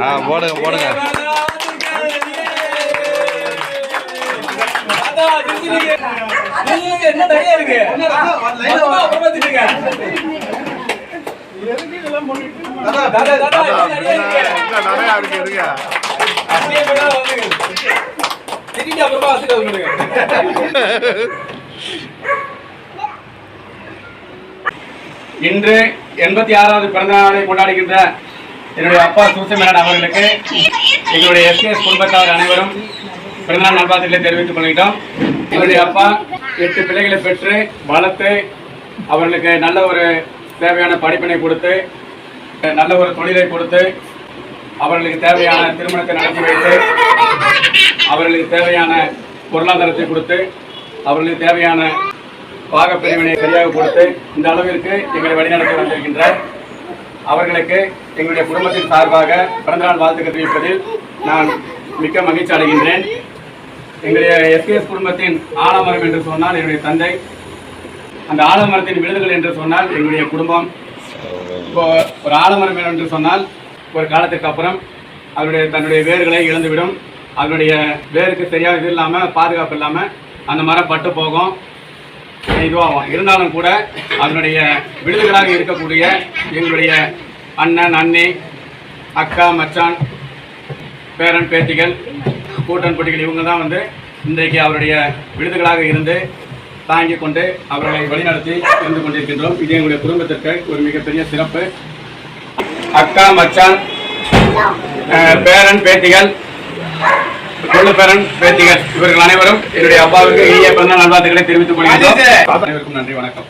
ஆ போடுங்க போடுங்க என்ன நிறைய இருக்கு நிறைய இருக்கு. அப்புறமா இன்று எண்பத்தி ஆறாவது பிறந்த நாளை கொண்டாடுகின்ற என்னுடைய அப்பா சூசமேனன் அவர்களுக்கு எங்களுடைய எஸ்கேஎஸ் குடும்பத்தார் அனைவரும் பிறந்தநாள் நல்வாழ்த்துக்களை தெரிவித்துக் கொள்கிட்டோம் என்னுடைய அப்பா எட்டு பிள்ளைகளை பெற்று வளர்த்து அவர்களுக்கு நல்ல ஒரு தேவையான படிப்பினை கொடுத்து நல்ல ஒரு தொழிலை கொடுத்து அவர்களுக்கு தேவையான திருமணத்தை நடத்தி வைத்து அவர்களுக்கு தேவையான பொருளாதாரத்தை கொடுத்து அவர்களுக்கு தேவையான பாகப்பிரிவினை சரியாக கொடுத்து இந்த அளவிற்கு எங்களை வழிநடத்தி வந்திருக்கின்றார். அவர்களுக்கு எங்களுடைய குடும்பத்தின் சார்பாக பிறந்தநாள் வாழ்த்துக்கள் தெரிவிப்பதில் நான் மிக்க மகிழ்ச்சி அடைகின்றேன். எங்களுடைய எஸ்கேஎஸ் குடும்பத்தின் ஆலமரம் என்று சொன்னால் என்னுடைய தந்தை. அந்த ஆலமரத்தின் விருதுகள் என்று சொன்னால் எங்களுடைய குடும்பம். இப்போ ஒரு ஆலமரம் என்று சொன்னால் ஒரு காலத்துக்கு அப்புறம் அதனுடைய தன்னுடைய வேர்களை இழந்துவிடும். அதனுடைய வேருக்கு சரியாக இது இல்லாமல் பாதுகாப்பு இல்லாமல் அந்த மரம் பட்டு போகும். இதுவாகும் இருந்தாலும் கூட அதனுடைய விடுதலாக இருக்கக்கூடிய எங்களுடைய அண்ணன் அண்ணி அக்கா மச்சான் பேரன் பேத்திகள் கூட்டன் குட்டிகள் இவங்க தான் வந்து இன்றைக்கு அவருடைய விடுதலாக இருந்து தாங்கிக் கொண்டு அவர்களை வழிநடத்தி இருந்து கொண்டிருக்கின்றோம். இது எங்களுடைய குடும்பத்திற்கு ஒரு மிகப்பெரிய சிறப்பு. அக்கா மச்சான் பேரன் பேத்திகள் கொள்ளு பேரன் பேத்திகள் இவர்கள் அனைவரும் என்னுடைய அப்பாவுக்கு இனிய பிறந்த நல்வாழ்த்துக்களை தெரிவித்துக் கொள்கிறோம் அனைவருக்கும் நன்றி வணக்கம்.